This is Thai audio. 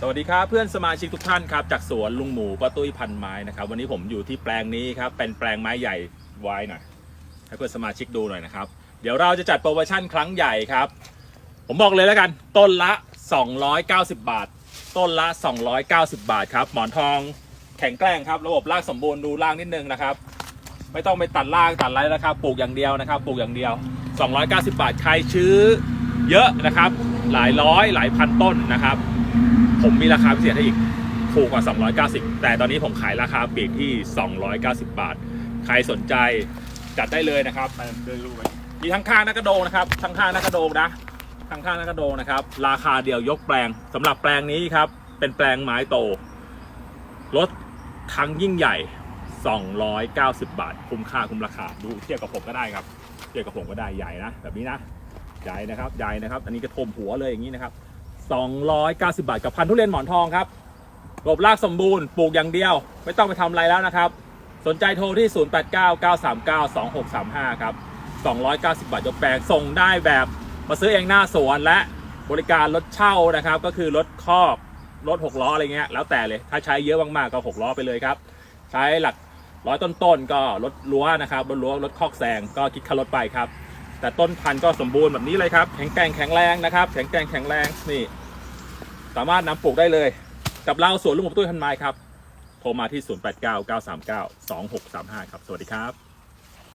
สวัสดีครับเพื่อนสมาชิกทุกท่านครับจากสวนลุงหมูป้าตุ้ยพันไม้นะครับวันนี้ผมอยู่ที่แปลงนี้ครับเป็นแปลงไม้ใหญ่ไว้หน่อยให้เพื่อนสมาชิกดูหน่อยนะครับเดี๋ยวเราจะจัดโปรโมชั่นครั้งใหญ่ครับ ผมบอกเลยแล้วกัน ต้นละ 290 บาท ต้นละ 290 บาทครับหมอนทองแข็งแกร่งครับระบบรากสมบูรณ์ดูรากนิดนึงนะครับ ไม่ต้องไปตัดรากตัดอะไรนะครับปลูกอย่างเดียวนะครับปลูกอย่างเดียว 290 บาทใครชื้อเยอะนะครับ หลายร้อยหลายพันต้นนะครับ ผมมีราคาพิเศษให้อีกถูกกว่า 290 แต่ตอนนี้ผมขายราคาปลีกที่ 290 บาท ใครสนใจจัดได้เลยนะครับมาเดินดูไปมีทั้งข้างน้ากระโดงนะครับ ทั้งข้างน้ากระโดงนะ ทั้งข้างน้ากระโดงนะครับ ราคาเดียวยกแปลงสำหรับแปลงนี้ครับ เป็นแปลงไม้โต รถทั้งยิ่งใหญ่ 290 บาท คุ้มค่าคุ้มราคา ดูเทียบกับผมก็ได้ครับ เทียบกับผมก็ได้ใหญ่นะ แบบนี้นะ ใหญ่นะครับ ใหญ่นะครับ อันนี้กระทมหัวเลยอย่างนี้นะครับ 290 บาทกับพันธุ์ทุเรียนหมอนทองครับระบบรากสมบูรณ์ปลูกอย่างเดียว ไม่ต้องไปทำอะไรแล้วนะครับ สนใจโทรที่ 0899392635 ครับ 290 บาทยกแปลงส่งได้แบบมาซื้อเองหน้าสวนและบริการรถเช่านะครับ ก็คือรถคอกรถ 6 ล้ออะไรเงี้ยแล้วแต่เลยถ้าใช้เยอะมากๆก็ 6 ล้อไปเลยครับ ใช้หลักร้อยต้นๆก็รถรั้วนะครับรถรั้วรถคอกแซงก็คิดค่ารถไปครับ แต่ต้นพันธุ์ก็สมบูรณ์แบบนี้เลยครับ แข็งแกร่งแข็งแรงนะครับ แข็งแกร่งแข็งแรงนี่ สามารถนำปลูกได้เลย กับเราสวนลุงหมูตุ้ยพันไม้ครับ โทรมาที่ 0899392635 ครับ สวัสดีครับ